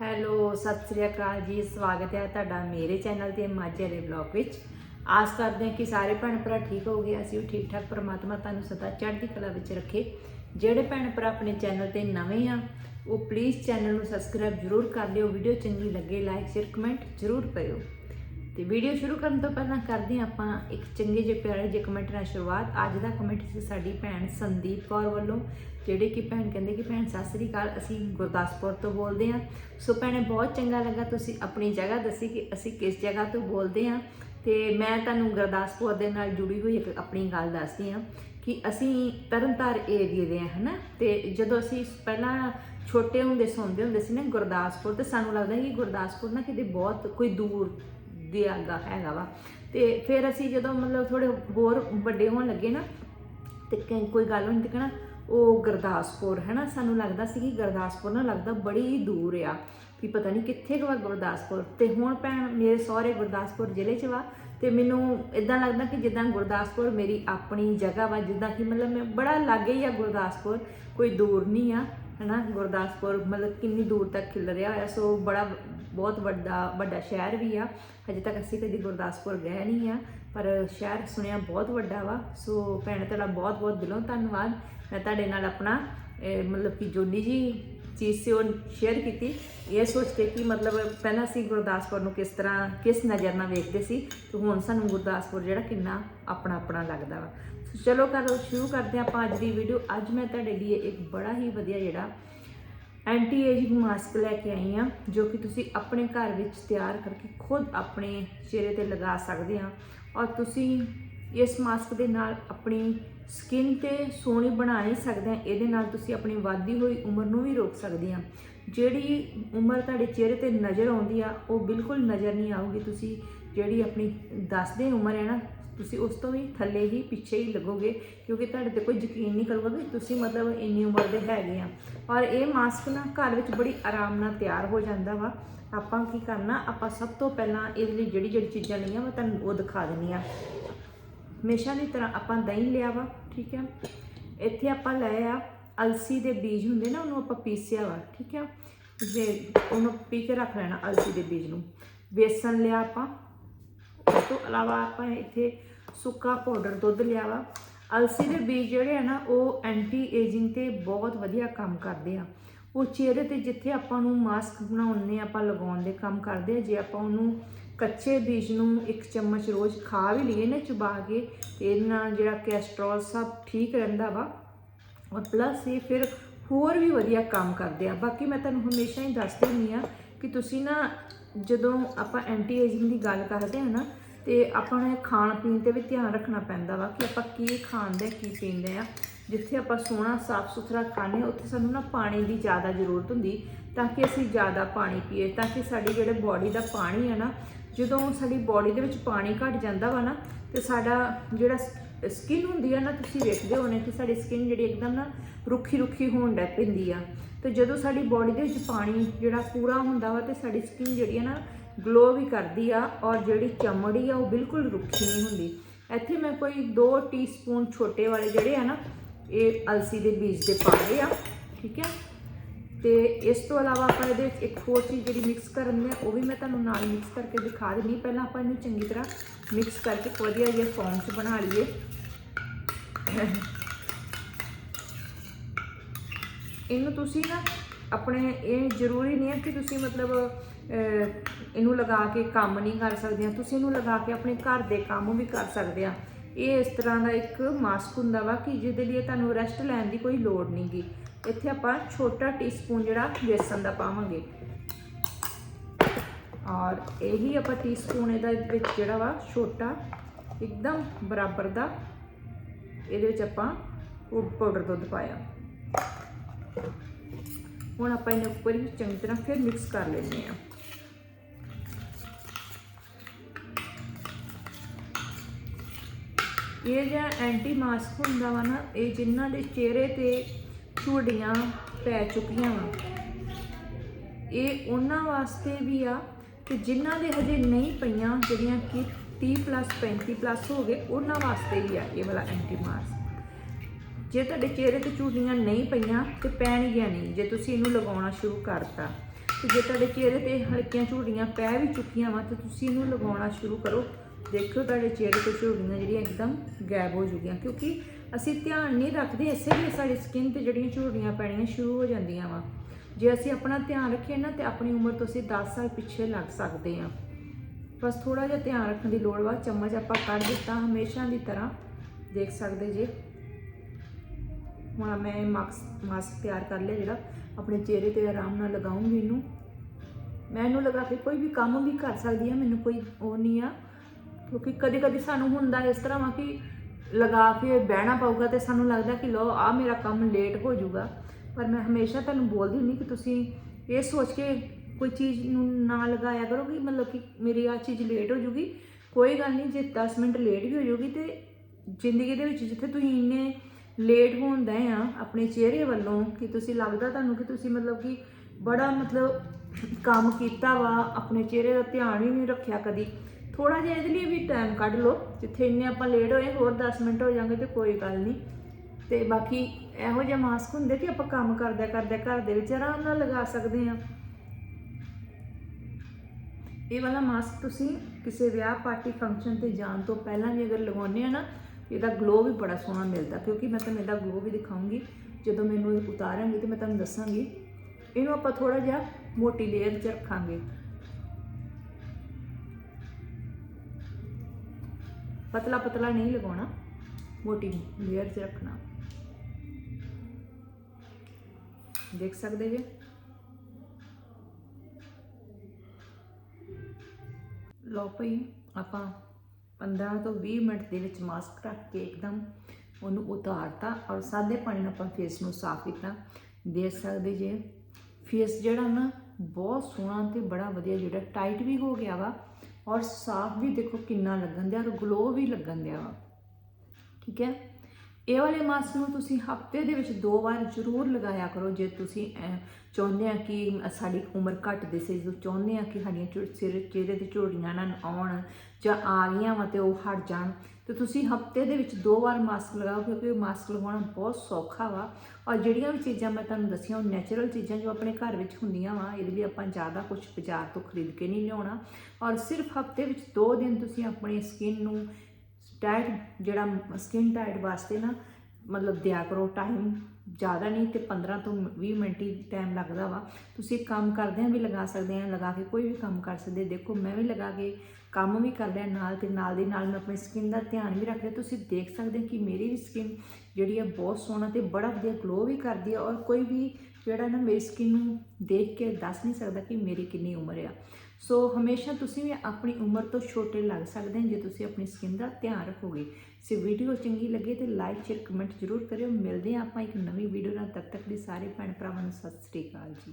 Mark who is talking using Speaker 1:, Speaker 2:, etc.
Speaker 1: Hello, Sat Sri ਅਕਾਲ ਜੀ। ਸਵਾਗਤ ਹੈ ਤੁਹਾਡਾ ਮੇਰੇ ਚੈਨਲ ਤੇ ਮਾਝੇ ਵਾਲੇ ਵਲੌਗ ਵਿੱਚ। ਆਸ ਕਰਦੇ ਹਾਂ ਕਿ ਸਾਰੇ ਭੈਣ ਭਰਾ ਠੀਕ ਹੋਗੇ ਅਸੀਂ ਵੀ ਠੀਕ ਠਾਕ ਪਰਮਾਤਮਾ ਤੁਹਾਨੂੰ ਸਦਾ ਚੜ੍ਹਦੀ ਕਲਾ ਵਿੱਚ ਰੱਖੇ। ਜਿਹੜੇ ਭੈਣ ਭਰਾ ਆਪਣੇ ਚੈਨਲ ਤੇ ਨਵੇਂ ਆ, ਉਹ ਪਲੀਜ਼ ਚੈਨਲ ਨੂੰ ਸਬਸਕ੍ਰਾਈਬ ਜਰੂਰ ਕਰ ਲਿਓ। ਵੀਡੀਓ ਚੰਗੀ ਲੱਗੇ ਲਾਈਕ ਸ਼ੇਅਰ ਕਮੈਂਟ ਜਰੂਰ ਕਰਿਓ। ਤੇ ਵੀਡੀਓ ਸ਼ੁਰੂ ਕਰਨ ਤੋਂ ਪਹਿਲਾਂ ਕਰਦੇ ਹਾਂ ਆਪਾਂ ਇੱਕ ਚੰਗੇ ਜਿਹੇ ਪਿਆਰੇ ਜਿਹੇ ਕਮੈਂਟ ਨਾਲ ਸ਼ੁਰੂਆਤ। ਅੱਜ ਦਾ ਕਮੈਂਟ ਸੀ ਸਾਡੀ ਭੈਣ ਸੰਦੀਪ ਕੌਰ ਵੱਲੋਂ, ਜਿਹੜੇ ਕਿ ਭੈਣ ਕਹਿੰਦੇ ਕਿ, ਭੈਣ, ਸਤਿ ਸ੍ਰੀ ਅਕਾਲ, ਅਸੀਂ ਗੁਰਦਾਸਪੁਰ ਤੋਂ ਬੋਲਦੇ ਹਾਂ। ਸੋ ਭੈਣੇ ਬਹੁਤ ਚੰਗਾ ਲੱਗਾ ਤੁਸੀਂ ਆਪਣੀ ਜਗ੍ਹਾ ਦੱਸੀ ਕਿ ਅਸੀਂ ਕਿਸ ਜਗ੍ਹਾ ਤੋਂ ਬੋਲਦੇ ਹਾਂ। ਤੇ ਮੈਂ ਤੁਹਾਨੂੰ ਗੁਰਦਾਸਪੁਰ ਦੇ ਨਾਲ ਜੁੜੀ ਹੋਈ ਇੱਕ ਆਪਣੀ ਗੱਲ ਦੱਸਦੀ ਹਾਂ ਕਿ ਅਸੀਂ ਤਰਨਤਾਰ ਏਰੀਏ ਦੇ ਹਾਂ, ਹਨਾ? ਤੇ ਜਦੋਂ ਅਸੀਂ ਪਹਿਲਾਂ ਛੋਟੇ ਹੁੰਦੇ ਸੁਣਦੇ ਹੁੰਦੇ ਸੀ ਨਾ ਗੁਰਦਾਸਪੁਰ, ਤੇ ਸਾਨੂੰ ਲੱਗਦਾ ਸੀ ਕਿ ਗੁਰਦਾਸਪੁਰ ਨਾ ਕਿਤੇ ਬਹੁਤ ਕੋਈ ਦੂਰ ਦੀ ਹੈਗਾ ਵਾ। ਤੇ ਫਿਰ ਅਸੀਂ ਜਦੋਂ ਮਤਲਬ ਥੋੜੇ ਹੋਰ ਵੱਡੇ ਹੋਣ ਲੱਗੇ ਨਾ, ਤੇ ਕਈ ਕੋਈ ਗੱਲ ਹੋਣੀ ਤੇ ਕਹਣਾ, ਉਹ ਗੁਰਦਾਸਪੁਰ ਹੈ ਨਾ ਸਾਨੂੰ ਲੱਗਦਾ ਸੀ ਕਿ ਗੁਰਦਾਸਪੁਰ ਨਾ ਲੱਗਦਾ ਬੜੀ ਦੂਰ ਆ, ਵੀ ਪਤਾ ਨਹੀਂ ਕਿੱਥੇ ਕੁ ਵਾ ਗੁਰਦਾਸਪੁਰ। ਤੇ ਹੁਣ ਭੈਣ ਮੇਰੇ ਸਹੁਰੇ ਗੁਰਦਾਸਪੁਰ ਜ਼ਿਲ੍ਹੇ 'ਚ ਵਾ, ਤੇ ਮੈਨੂੰ ਇਦਾਂ ਲੱਗਦਾ ਕਿ ਜਿੱਦਾਂ ਗੁਰਦਾਸਪੁਰ ਮੇਰੀ ਆਪਣੀ ਜਗ੍ਹਾ ਵਾ, ਜਿੱਦਾਂ ਕਿ ਮਤਲਬ ਮੈਂ ਬੜਾ ਲਾਗੇ ਹੀ ਆ ਗੁਰਦਾਸਪੁਰ, ਕੋਈ ਦੂਰ ਨਹੀਂ ਆ, ਹਨਾ, ਗੁਰਦਾਸਪੁਰ ਮਤਲਬ ਕਿੰਨੀ ਦੂਰ ਤੱਕ ਖਿਲ ਰਿਹਾ ਹੋਇਆ, ਸੋ ਬੜਾ ਬਹੁਤ ਵੱਡਾ ਵੱਡਾ ਸ਼ਹਿਰ ਵੀ ਆ। ਹਜੇ ਤੱਕ ਅਸੀਂ ਕਦੀ ਗੁਰਦਾਸਪੁਰ ਗਏ ਨਹੀਂ ਆ, ਪਰ ਸ਼ਹਿਰ ਸੁਣਿਆ ਬਹੁਤ ਵੱਡਾ ਵਾ। ਸੋ ਭੈਣ ਤੁਹਾਡਾ ਬਹੁਤ ਬਹੁਤ ਦਿਲੋਂ ਧੰਨਵਾਦ। ਮੈਂ ਤੁਹਾਡੇ ਨਾਲ ਆਪਣਾ ਮਤਲਬ ਕਿ ਜੋਨੀ ਜੀ ਚੀਜ਼ ਸੀ ਉਹ ਸ਼ੇਅਰ ਕੀਤੀ। ਇਹ ਸੋਚ ਕੇ ਕਿ ਮਤਲਬ ਪਹਿਲਾਂ ਅਸੀਂ ਗੁਰਦਾਸਪੁਰ ਨੂੰ ਕਿਸ ਤਰ੍ਹਾਂ, ਕਿਸ ਨਜ਼ਰ ਨਾਲ ਵੇਖਦੇ ਸੀ, ਤੇ ਹੁਣ ਸਾਨੂੰ ਗੁਰਦਾਸਪੁਰ ਜਿਹੜਾ ਕਿੰਨਾ ਆਪਣਾ ਆਪਣਾ ਲੱਗਦਾ ਵਾ। ਚਲੋ ਕਰੋ, ਸ਼ੁਰੂ ਕਰਦੇ ਹਾਂ ਆਪਾਂ ਅੱਜ ਦੀ ਵੀਡੀਓ ਅੱਜ ਮੈਂ ਤੁਹਾਡੇ ਲਈ ਇੱਕ ਬੜਾ ਹੀ ਵਧੀਆ ਜਿਹੜਾ ਐਂਟੀ ਏਜਿੰਗ ਮਾਸਕ ਲੈ ਕੇ ਆਈ ਆ ਜੋ ਕਿ ਤੁਸੀਂ ਆਪਣੇ ਘਰ ਵਿੱਚ ਤਿਆਰ ਕਰਕੇ ਖੁਦ ਆਪਣੇ ਚਿਹਰੇ ਤੇ ਲਗਾ ਸਕਦੇ ਆ ਔਰ ਤੁਸੀਂ ਇਸ ਮਾਸਕ ਦੇ ਨਾਲ ਆਪਣੀ ਸਕਿਨ ਤੇ ਸੋਹਣੀ ਬਣਾ ਹੀ ਸਕਦੇ ਆ ਇਹਦੇ ਨਾਲ ਤੁਸੀਂ ਆਪਣੀ ਵੱਧਦੀ ਹੋਈ ਉਮਰ ਨੂੰ ਵੀ ਰੋਕ ਸਕਦੇ ਆ ਜਿਹੜੀ ਉਮਰ ਤੁਹਾਡੇ ਚਿਹਰੇ ਤੇ ਨਜ਼ਰ ਆਉਂਦੀ ਆ, ਉਹ ਬਿਲਕੁਲ ਨਜ਼ਰ ਨਹੀਂ ਆਊਗੀ। ਤੁਸੀਂ ਜਿਹੜੀ ਆਪਣੀ ਦੱਸਦੇ ਉਮਰ ਹੈ ਨਾ ਤੁਸੀਂ ਉਸ ਤੋਂ ਵੀ ਥੱਲੇ ਹੀ ਪਿੱਛੇ ਹੀ ਲੱਗੋਗੇ, ਕਿਉਂਕਿ ਤੁਹਾਡੇ ਤੇ ਕੋਈ ਯਕੀਨ ਨਹੀਂ ਕਰੂਗਾ ਕਿ ਤੁਸੀਂ ਮਤਲਬ ਇੰਨੀ ਉਮਰ ਦੇ ਹੈਗੇ ਆ। ਔਰ ਇਹ ਮਾਸਕ ਨਾ ਘਰ ਵਿੱਚ ਬੜੀ ਆਰਾਮ ਨਾਲ ਤਿਆਰ ਹੋ ਜਾਂਦਾ ਵਾ। ਆਪਾਂ ਕੀ ਕਰਨਾ, ਆਪਾਂ ਸਭ ਤੋਂ ਪਹਿਲਾਂ ਇਹਦੇ ਲਈ ਜਿਹੜੀ ਜਿਹੜੀ ਚੀਜ਼ਾਂ ਲਈਆਂ ਮੈਂ ਤੁਹਾਨੂੰ ਉਹ ਦਿਖਾ ਦਿੰਨੀ ਆ। ਹਮੇਸ਼ਾ ਦੀ ਤਰ੍ਹਾਂ ਆਪਾਂ ਦਹੀਂ ਲਿਆ ਵਾ, ਠੀਕ ਹੈ ਇੱਥੇ ਆਪਾਂ ਲਏ ਆ ਅਲਸੀ ਦੇ ਬੀਜ ਹੁੰਦੇ ਨਾ, ਉਹਨੂੰ ਆਪਾਂ ਪੀਸਿਆ ਵਾ, ਠੀਕ ਹੈ ਜੇ ਉਹਨੂੰ ਪੀ ਕੇ ਰੱਖ ਲੈਣਾ ਅਲਸੀ ਦੇ ਬੀਜ ਨੂੰ। ਬੇਸਨ ਲਿਆ ਆਪਾਂ ਇਸ ਤੋਂ ਇਲਾਵਾ ਆਪਾਂ ਇੱਥੇ ਸੁੱਕਾ ਪਾਊਡਰ ਦੁੱਧ ਲਿਆ ਵਾ। ਅਲਸੀ ਦੇ ਬੀਜ ਜਿਹੜੇ ਆ ਨਾ, ਉਹ ਐਂਟੀ ਏਜਿੰਗ ਤੇ ਬਹੁਤ ਵਧੀਆ ਕੰਮ ਕਰਦੇ ਆ। ਉਹ ਚਿਹਰੇ ਤੇ ਜਿੱਥੇ ਆਪਾਂ ਨੂੰ ਮਾਸਕ ਬਣਾਉਣੇ ਆਪਾਂ ਲਗਾਉਣ ਦੇ ਕੰਮ ਕਰਦੇ ਆ, ਜੇ ਆਪਾਂ ਉਹਨੂੰ ਕੱਚੇ ਬੀਜ ਨੂੰ ਇੱਕ ਚਮਚ ਰੋਜ਼ ਖਾ ਵੀ ਲਈਏ ਨਾ, ਚੁਬਾ ਕੇ ਇਹਦੇ ਨਾਲ ਜਿਹੜਾ ਕੋਲੇਸਟ੍ਰੋਲ ਸਭ ਠੀਕ ਰਹਿੰਦਾ ਵਾ। ਔਰ ਪਲੱਸ ਇਹ ਫਿਰ ਹੋਰ ਵੀ ਵਧੀਆ ਕੰਮ ਕਰਦੇ ਆ। ਬਾਕੀ ਮੈਂ ਤੁਹਾਨੂੰ ਹਮੇਸ਼ਾ ਹੀ ਦੱਸਦੀ ਹੁੰਦੀ ਆ ਕਿ ਤੁਸੀਂ ਨਾ ਜਦੋਂ ਆਪਾਂ ਐਂਟੀ ਏਜਿੰਗ ਦੀ ਗੱਲ ਕਰਦੇ ਹਾਂ ਨਾ, ਤੇ ਆਪਾਂ ਨੂੰ ਖਾਣ ਪੀਣ ਤੇ ਵੀ ਧਿਆਨ ਰੱਖਣਾ ਪੈਂਦਾ ਵਾ ਕਿ ਆਪਾਂ ਕੀ ਖਾਂਦੇ, ਕੀ ਪੀਂਦੇ ਆ। ਜਿੱਥੇ ਆਪਾਂ ਸੋਹਣਾ, ਸਾਫ਼ ਸੁਥਰਾ ਖਾਣੇ ਉੱਥੇ ਸਾਨੂੰ ਨਾ ਪਾਣੀ ਦੀ ਜ਼ਿਆਦਾ ਜ਼ਰੂਰਤ ਹੁੰਦੀ, ਤਾਂ ਕਿ ਅਸੀਂ ਜ਼ਿਆਦਾ ਪਾਣੀ ਪੀਏ, ਤਾਂ ਕਿ ਸਾਡੀ ਜਿਹੜੇ ਬਾਡੀ ਦਾ ਪਾਣੀ ਹੈ ਨਾ, ਜਦੋਂ ਸਾਡੀ ਬਾਡੀ ਦੇ ਵਿੱਚ ਪਾਣੀ ਘਟ ਜਾਂਦਾ ਵਾ ਨਾ, ਤੇ ਸਾਡਾ ਜਿਹੜਾ ਸਕਿਨ ਹੁੰਦੀ ਆ ਨਾ, ਤੁਸੀਂ ਵੇਖਦੇ ਹੋਣੇ ਕਿ ਸਾਡੀ ਸਕਿਨ ਜਿਹੜੀ ਇੱਕਦਮ ਨਾ ਰੁੱਖੀ ਰੁੱਖੀ ਹੋਣ ਲੱਗ ਪੈਂਦੀ ਆ। ਤੇ ਜਦੋਂ ਸਾਡੀ ਬਾਡੀ ਦੇ ਵਿੱਚ ਪਾਣੀ ਜਿਹੜਾ ਪੂਰਾ ਹੁੰਦਾ ਵਾ ਤੇ ਸਾਡੀ ਸਕਿਨ ਜਿਹੜੀ ਆ ਨਾ ਗਲੋ ਵੀ ਕਰਦੀ ਆ ਔਰ ਜਿਹੜੀ ਚਮੜੀ ਆ ਉਹ ਬਿਲਕੁਲ ਰੁੱਖੀ ਨਹੀਂ ਹੁੰਦੀ। ਇੱਥੇ ਮੈਂ ਕੋਈ 2 ਟੀਸਪੂਨ ਛੋਟੇ ਵਾਲੇ ਜਿਹੜੇ ਆ ਨਾ, ਇਹ ਅਲਸੀ ਦੇ ਬੀਜ ਦੇ ਪਾ ਆ, ਠੀਕ ਹੈ ਤੇ ਇਸ ਤੋਂ ਇਲਾਵਾ ਆਪਾਂ ਇਹਦੇ ਵਿੱਚ ਇੱਕ ਹੋਰ ਚੀਜ਼ ਜਿਹੜੀ ਮਿਕਸ ਕਰਨ ਹੈ ਉਹ ਵੀ ਮੈਂ ਤੁਹਾਨੂੰ ਨਾਲ ਮਿਕਸ ਕਰਕੇ ਦਿਖਾ ਦਿੰਨੀ ਪਹਿਲਾਂ ਆਪਾਂ ਇਹਨੂੰ ਚੰਗੀ ਤਰ੍ਹਾਂ ਮਿਕਸ ਕਰਕੇ ਵਧੀਆ ਜਿਹਾ ਫਾਰਮ ਬਣਾ ਲਈਏ। ਇਹਨੂੰ ਤੁਸੀਂ ਨਾ ਆਪਣੇ, ਇਹ ਜ਼ਰੂਰੀ ਨਹੀਂ ਹੈ ਕਿ ਤੁਸੀਂ ਮਤਲਬ ਇਹਨੂੰ ਲਗਾ ਕੇ ਕੰਮ ਨਹੀਂ ਕਰ ਸਕਦੇ ਆ। ਤੁਸੀਂ ਇਹਨੂੰ ਲਗਾ ਕੇ ਆਪਣੇ ਘਰ ਦੇ ਕੰਮ ਵੀ ਕਰ ਸਕਦੇ ਆ। ਇਹ ਇਸ ਤਰ੍ਹਾਂ ਦਾ ਇੱਕ ਮਾਸਕ ਹੁੰਦਾ ਵਾ ਕਿ ਜਿਹਦੇ ਲਈ ਤੁਹਾਨੂੰ ਰੈਸਟ ਲੈਣ ਦੀ ਕੋਈ ਲੋੜ ਨਹੀਂਗੀ ਇੱਥੇ ਆਪਾਂ ਛੋਟਾ ਟੀਸਪੂਨ ਜਿਹੜਾ ਬੇਸਨ ਦਾ ਪਾਵਾਂਗੇ। ਔਰ ਇਹੀ ਆਪਾਂ ਟੀਸਪੂਨ ਇਹਦਾ ਵਿੱਚ ਜਿਹੜਾ ਵਾ, ਛੋਟਾ, ਇੱਕਦਮ ਬਰਾਬਰ ਦਾ, ਇਹਦੇ ਵਿੱਚ ਆਪਾਂ ਫੂਡ ਪਾਊਡਰ ਦੁੱਧ ਪਾਇਆ। ਹੁਣ ਆਪਾਂ ਇਹਨੂੰ ਉੱਪਰ ਹੀ ਚੰਗੀ ਤਰ੍ਹਾਂ ਫਿਰ ਮਿਕਸ ਕਰ ਲੈਂਦੇ ਆ ਇਹ ਜਿਹੜਾ ਐਂਟੀ ਮਾਸਕ ਹੁੰਦਾ ਵਾ ਨਾ, ਇਹ ਜਿਨ੍ਹਾਂ ਦੇ ਚਿਹਰੇ ਤੇ ਝੁਰੜੀਆਂ ਪੈ ਚੁੱਕੀਆਂ ਵਾ, ਇਹ ਉਹਨਾਂ ਵਾਸਤੇ ਵੀ ਆ ਕਿ ਜਿਨ੍ਹਾਂ ਦੇ ਹਜੇ ਨਹੀਂ ਪਈਆਂ ਜਿਹੜੀਆਂ ਕਿ 30 ਪਲੱਸ 35 ਪਲੱਸ ਹੋ ਗਏ, ਉਹਨਾਂ ਵਾਸਤੇ ਵੀ ਆ ਇਹ ਵਾਲਾ ਐਂਟੀ ਮਾਸਕ ਜੇ ਤੁਹਾਡੇ ਚਿਹਰੇ ਤੇ ਝੁਰੜੀਆਂ ਨਹੀਂ ਪਈਆਂ ਤੇ ਪੈਣਗੀਆਂ ਨਹੀਂ, ਜੇ ਤੁਸੀਂ ਇਹਨੂੰ ਲਗਾਉਣਾ ਸ਼ੁਰੂ ਕਰਤਾ। ਤੇ ਜੇ ਤੁਹਾਡੇ ਚਿਹਰੇ ਤੇ ਹਲਕੀਆਂ ਝੁਰੜੀਆਂ ਪੈ ਵੀ ਚੁੱਕੀਆਂ ਵਾ, ਤੇ ਤੁਸੀਂ ਇਹਨੂੰ ਲਗਾਉਣਾ ਸ਼ੁਰੂ ਕਰੋ। ਦੇਖਿਓ ਤੁਹਾਡੇ ਚਿਹਰੇ ਤੇ ਝੁਰੜੀਆਂ ਜਿਹੜੀਆਂ ਇੱਕਦਮ ਗਾਇਬ ਹੋ ਜੂਗੀਆਂ ਕਿਉਂਕਿ ਅਸੀਂ ਧਿਆਨ ਨਹੀਂ ਰੱਖਦੇ, ਇਸੇ ਲਈ ਸਾਡੀ ਸਕਿਨ ਤੇ ਜਿਹੜੀਆਂ ਝੁਰੜੀਆਂ ਪੈਣੀਆਂ ਸ਼ੁਰੂ ਹੋ ਜਾਂਦੀਆਂ ਵਾ। ਜੇ ਅਸੀਂ ਆਪਣਾ ਧਿਆਨ ਰੱਖੀਏ ਨਾ ਤੇ ਆਪਣੀ ਉਮਰ ਤੋਂ ਅਸੀਂ 10 ਸਾਲ ਪਿੱਛੇ ਲੱਗ ਸਕਦੇ ਹਾਂ। ਬਸ ਥੋੜਾ ਜਿਹਾ ਧਿਆਨ ਰੱਖਣ ਦੀ ਲੋੜ ਵਾ, ਚਮਚ ਆਪਾਂ ਕੱਢ ਦਿੱਤਾ, ਹਮੇਸ਼ਾ ਦੀ ਤਰ੍ਹਾਂ। ਦੇਖ ਸਕਦੇ ਜੇ। ਹੁਣ ਮੈਂ ਮਾਸਕ ਮਾਸਕ ਤਿਆਰ ਕਰ ਲਿਆ ਜਿਹੜਾ, ਆਪਣੇ ਚਿਹਰੇ ਤੇ ਆਰਾਮ ਨਾਲ ਲਗਾਉਂਗੀ ਇਹਨੂੰ। ਮੈਂ ਇਹਨੂੰ ਲਗਾ ਕੇ ਕੋਈ ਵੀ ਕੰਮ ਵੀ ਕਰ ਸਕਦੀ ਆ ਮੈਨੂੰ ਕੋਈ ਉਹ ਨਹੀਂ ਆ। ਕਿਉਂਕਿ ਕਦੇ ਕਦੇ ਸਾਨੂੰ ਹੁੰਦਾ ਇਸ ਤਰ੍ਹਾਂ ਵਾ ਕਿ ਲਗਾ ਕੇ ਬਹਿਣਾ ਪਊਗਾ ਤੇ ਸਾਨੂੰ ਲੱਗਦਾ ਕਿ ਲੋ ਆ ਮੇਰਾ ਕੰਮ ਲੇਟ ਹੋ ਜਾਊਗਾ। ਪਰ ਮੈਂ ਹਮੇਸ਼ਾ ਤੁਹਾਨੂੰ ਬੋਲਦੀ ਹੁੰਦੀ ਕਿ ਤੁਸੀਂ ਇਹ ਸੋਚ ਕੇ ਕੋਈ ਚੀਜ਼ ਨੂੰ ਨਾ ਲਗਾਇਆ ਕਰੋ ਕਿ ਮਤਲਬ ਕਿ ਮੇਰੀ ਆ ਚੀਜ਼ ਲੇਟ ਹੋ ਜੂਗੀ। ਕੋਈ ਗੱਲ ਨਹੀਂ, ਜੇ 10 ਮਿੰਟ ਲੇਟ ਵੀ ਹੋ ਜੂਗੀ ਤੇ ਜ਼ਿੰਦਗੀ ਦੇ ਵਿੱਚ ਜਿੱਥੇ ਤੁਸੀਂ ਇੰਨੇ ਲੇਟ ਹੁੰਦਾ ਆ ਆਪਣੇ ਚਿਹਰੇ ਵੱਲੋਂ ਕਿ ਤੁਸੀਂ ਲੱਗਦਾ ਤੁਹਾਨੂੰ ਕਿ ਤੁਸੀਂ ਮਤਲਬ ਕਿ ਬੜਾ ਮਤਲਬ ਕੰਮ ਕੀਤਾ ਵਾ, ਆਪਣੇ ਚਿਹਰੇ ਦਾ ਧਿਆਨ ਹੀ ਨਹੀਂ ਰੱਖਿਆ ਕਦੀ। ਥੋੜਾ ਜਿਹਾ ਇਹਦੇ ਲਈ ਵੀ ਟਾਈਮ ਕੱਢ ਲਓ, ਜਿੱਥੇ ਇੰਨੇ ਆਪਾਂ ਲੇਟ ਹੋਏ, ਹੋਰ 10 ਮਿੰਟ ਹੋ ਜਾਣਗੇ ਤੇ ਕੋਈ ਗੱਲ ਨਹੀਂ। ਤੇ ਬਾਕੀ ਇਹੋ ਜਿਹੇ ਮਾਸਕ ਹੁੰਦੇ ਕਿ ਆਪਾਂ ਕੰਮ ਕਰਦਿਆਂ ਕਰਦਿਆਂ ਘਰ ਦੇ ਵਿੱਚ ਆਰਾਮ ਨਾਲ ਲਗਾ ਸਕਦੇ ਹਾਂ। ਇਹ ਵਾਲਾ ਮਾਸਕ ਤੁਸੀਂ ਕਿਸੇ ਵਿਆਹ ਪਾਰਟੀ ਫੰਕਸ਼ਨ ਤੇ ਜਾਣ ਤੋਂ ਪਹਿਲਾਂ ਵੀ ਅਗਰ ਲਗਾਉਂਦੇ ਆ ਨਾ, ਇਹਦਾ ਗਲੋ ਵੀ ਬੜਾ ਸੋਹਣਾ ਮਿਲਦਾ, ਕਿਉਂਕਿ ਮੈਂ ਤੁਹਾਨੂੰ ਇਹਦਾ ਗਲੋ ਵੀ ਦਿਖਾਉਂਗੀ। ਜਦੋਂ ਮੈਨੂੰ ਇਹ ਉਤਾਰਾਂਗੀ ਤੇ ਮੈਂ ਤੁਹਾਨੂੰ ਦੱਸਾਂਗੀ। ਇਹਨੂੰ ਆਪਾਂ ਥੋੜਾ ਜਿਹਾ ਮੋਟੀ ਲੇਅਰ 'ਚ ਰੱਖਾਂਗੇ। ਪਤਲਾ ਪਤਲਾ ਨਹੀਂ ਲਗਾਉਣਾ, ਮੋਟੀ ਲੇਅਰ 'ਚ ਰੱਖਣਾ। ਦੇਖ ਸਕਦੇ ਜੇ? ਲਓ ਭਈ, ਆਪਾਂ 15 ਤੋਂ 20 ਮਿੰਟ ਦੇ ਵਿੱਚ ਮਾਸਕ ਰੱਖ ਕੇ ਇੱਕਦਮ ਉਹਨੂੰ ਉਤਾਰਤਾ ਔਰ ਸਾਦੇ ਪਾਣੀ ਨਾਲ ਆਪਾਂ ਫੇਸ ਨੂੰ ਸਾਫ਼ ਕੀਤਾ। ਦੇਖ ਸਕਦੇ ਜੇ? ਫੇਸ ਜਿਹੜਾ ਨਾ ਬਹੁਤ ਸੋਹਣਾ ਤੇ ਬੜਾ ਵਧੀਆ ਜਿਹੜਾ ਟਾਈਟ ਵੀ ਹੋ ਗਿਆ ਵਾ ਔਰ ਸਾਫ਼ ਵੀ ਦੇਖੋ ਕਿੰਨਾ ਲੱਗਣ ਦਿਆ ਔਰ ਗਲੋ ਵੀ ਲੱਗਣ ਦਿਆ ਵਾ। ਠੀਕ ਹੈ? ਇਹ ਵਾਲੇ ਮਾਸਕ ਨੂੰ ਤੁਸੀਂ ਹਫ਼ਤੇ ਦੇ ਵਿੱਚ ਦੋ ਵਾਰ ਜ਼ਰੂਰ ਲਗਾਇਆ ਕਰੋ, ਜੇ ਤੁਸੀਂ ਚਾਹੁੰਦੇ ਆ ਕਿ ਸਾਡੀ ਉਮਰ ਘੱਟ ਦਿਸੇ ਜੋ ਚਾਹੁੰਦੇ ਆ ਕਿ ਸਾਡੀਆਂ ਚੁ- ਸਿਰ, ਚਿਹਰੇ ਤੇ ਝੁਰੜੀਆਂ ਨਾ ਆਉਣ ਜਾਂ ਆ ਗਈਆਂ ਵਾ ਤੇ ਉਹ ਹਟ ਜਾਣ, ਤੇ ਤੁਸੀਂ ਹਫ਼ਤੇ ਦੇ ਵਿੱਚ ਦੋ ਵਾਰ ਮਾਸਕ ਲਗਾਓ, ਕਿਉਂਕਿ ਮਾਸਕ ਲਗਾਉਣਾ ਬਹੁਤ ਸੌਖਾ ਵਾ। ਔਰ ਜਿਹੜੀਆਂ ਵੀ ਚੀਜ਼ਾਂ ਮੈਂ ਤੁਹਾਨੂੰ ਦੱਸੀਆਂ, ਉਹ ਨੈਚੁਰਲ ਚੀਜ਼ਾਂ ਜੋ ਆਪਣੇ ਘਰ ਵਿੱਚ ਹੁੰਦੀਆਂ ਵਾ, ਇਹਦੇ ਲਈ ਆਪਾਂ ਜ਼ਿਆਦਾ ਕੁਝ ਬਾਜ਼ਾਰ ਤੋਂ ਖਰੀਦ ਕੇ ਨਹੀਂ ਲਿਆਉਣਾ। ਔਰ ਸਿਰਫ ਹਫ਼ਤੇ ਵਿੱਚ ਦੋ ਦਿਨ ਤੁਸੀਂ ਆਪਣੀ ਸਕਿਨ ਨੂੰ ਟਾਈਟ ਜਿਹੜਾ ਸਕਿਨ ਟਾਈਟ ਵਾਸਤੇ ਨਾ, ਮਤਲਬ ਦਿਆ ਕਰੋ ਟਾਈਮ ਜ਼ਿਆਦਾ ਨਹੀਂ ਤੇ 15 ਤੋਂ 20 ਮਿੰਟ ਹੀ ਟਾਈਮ ਲੱਗਦਾ ਵਾ। ਤੁਸੀਂ ਕੰਮ ਕਰਦਿਆਂ ਵੀ ਲਗਾ ਸਕਦੇ ਆ, ਲਗਾ ਕੇ ਕੋਈ ਵੀ ਕੰਮ ਕਰ ਸਕਦੇ ਦੇਖੋ, ਮੈਂ ਵੀ ਲਗਾ ਕੇ ਕੰਮ ਵੀ ਕਰ ਰਿਹਾ ਨਾਲ ਤੇ ਨਾਲ ਦੀ ਨਾਲ ਮੈਂ ਆਪਣੀ ਸਕਿਨ ਦਾ ਧਿਆਨ ਵੀ ਰੱਖ ਲਿਆ ਤੁਸੀਂ ਦੇਖ ਸਕਦੇ ਹੋ ਕਿ ਮੇਰੀ ਵੀ ਸਕਿਨ ਜਿਹੜੀ ਹੈ ਬਹੁਤ ਸੋਹਣਾ ਤੇ ਬੜਾ ਵਧੀਆ ਗਲੋ ਵੀ ਕਰਦੀ ਹੈ ਔਰ ਕੋਈ ਵੀ ਜਿਹੜਾ ਨਾ ਮੇਰੀ ਸਕਿਨ ਨੂੰ ਦੇਖ ਕੇ ਦੱਸ ਨਹੀਂ ਸਕਦਾ ਕਿ ਮੇਰੀ ਕਿੰਨੀ ਉਮਰ ਆ। ਸੋ ਹਮੇਸ਼ਾ ਤੁਸੀਂ ਵੀ ਆਪਣੀ ਉਮਰ ਤੋਂ ਛੋਟੇ ਲੱਗ ਸਕਦੇ ਜੇ ਤੁਸੀਂ ਆਪਣੀ ਸਕਿਨ ਦਾ ਧਿਆਨ ਰੱਖੋਗੇ। ਸੇ ਵੀਡੀਓ ਚੰਗੀ ਲੱਗੇ ਤੇ ਲਾਈਕ ਸ਼ੇਅਰ ਕਮੈਂਟ ਜ਼ਰੂਰ ਕਰਿਓ। ਮਿਲਦੇ ਹਾਂ ਆਪਾਂ ਇੱਕ ਨਵੀਂ ਵੀਡੀਓ ਨਾਲ। ਤਦ ਤੱਕ ਲਈ ਸਾਰੇ ਭੈਣ ਭਰਾਵਾਂ ਨੂੰ ਸਤਿ ਸ੍ਰੀ ਅਕਾਲ ਜੀ।